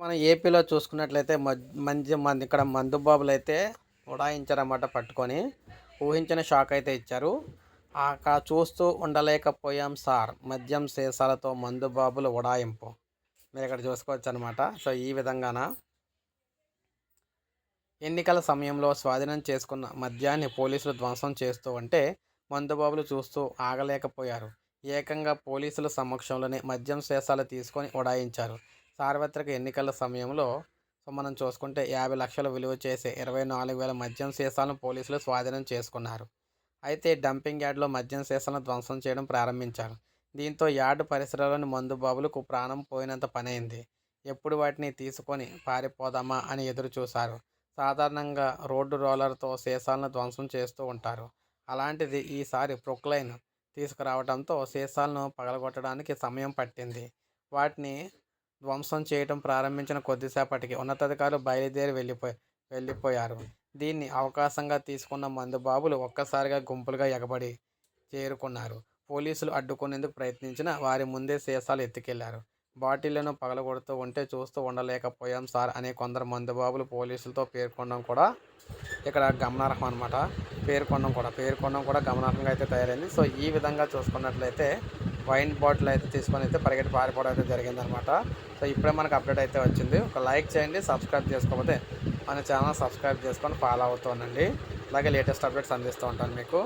మనం ఏపీలో చూసుకున్నట్లయితే మంచి మంది ఇక్కడ మందు బాబులు అయితే ఉడాయించారన్నమాట పట్టుకొని. ఊహించిన షాక్ అయితే ఇచ్చారు. అక్కడ చూస్తూ ఉండలేకపోయాం సార్. మద్యం సీసాలతో మందు బాబులు ఉడాయింపు. మీరు ఇక్కడ చూసుకోవచ్చు అనమాట సో ఈ విధంగాన? ఎన్నికల సమయంలో స్వాధీనం చేసుకున్న మద్యాన్ని పోలీసులు ధ్వంసం చేస్తూ ఉంటే మందుబాబులు చూస్తూ ఆగలేకపోయారు. ఏకంగా పోలీసుల సమక్షంలోనే మద్యం శేషాలు తీసుకొని ఉడాయించారు. సార్వత్రిక ఎన్నికల సమయంలో సో మనం చూసుకుంటే యాభై లక్షల విలువ చేసే ఇరవై నాలుగు వేల మద్యం సీసాలను పోలీసులు స్వాధీనం చేసుకున్నారు. అయితే డంపింగ్ యార్డ్లో మద్యం సీసాలను ధ్వంసం చేయడం ప్రారంభించారు. దీంతో యార్డు పరిసరాల్లోని మందుబాబులకు ప్రాణం పోయినంత పనైంది. ఎప్పుడు వాటిని తీసుకొని పారిపోదామా అని ఎదురు చూశారు సాధారణంగా రోడ్డు రోలర్తో సీసాలను ధ్వంసం చేస్తూ ఉంటారు. అలాంటిది ఈసారి ప్రొక్లైన్ తీసుకురావడంతో సీసాలను పగలగొట్టడానికి సమయం పట్టింది. వాటిని ధ్వంసం చేయటం ప్రారంభించిన కొద్దిసేపటికి ఉన్నతాధికారులు బయలుదేరి వెళ్ళిపోయి వెళ్ళిపోయారు. దీన్ని అవకాశంగా తీసుకున్న మందుబాబులు ఒక్కసారిగా గుంపులుగా ఎగబడి చేరుకున్నారు. పోలీసులు అడ్డుకునేందుకు ప్రయత్నించిన వారి ముందే సీసాలు ఎత్తుకెళ్ళారు. బాటిళ్ళను పగలగొడుతూ ఉంటే చూస్తూ ఉండలేకపోయాం సార్ అనే కొందరు మందుబాబులు పోలీసులతో పేర్కొనడం కూడా ఇక్కడ గమనార్హం అనమాట పేర్కొనడం కూడా పేర్కొనడం కూడా గమనార్హంగా అయితే తయారైంది. సో ఈ విధంగా చూసుకున్నట్లయితే వైన్ బాటిల్ అయితే తీసుకొని అయితే పరిగెట్టి పారిపోవడం అయితే జరిగిందనమాట. సో ఇప్పుడే మనకు అప్డేట్ అయితే వచ్చింది. ఒక లైక్ చేయండి సబ్స్క్రైబ్ చేసుకోకపోతే మన ఛానల్ సబ్స్క్రైబ్ చేసుకొని ఫాలో అవుతూ ఉండండి. అలాగే లేటెస్ట్ అప్డేట్స్ అందిస్తూ ఉంటాను మీకు.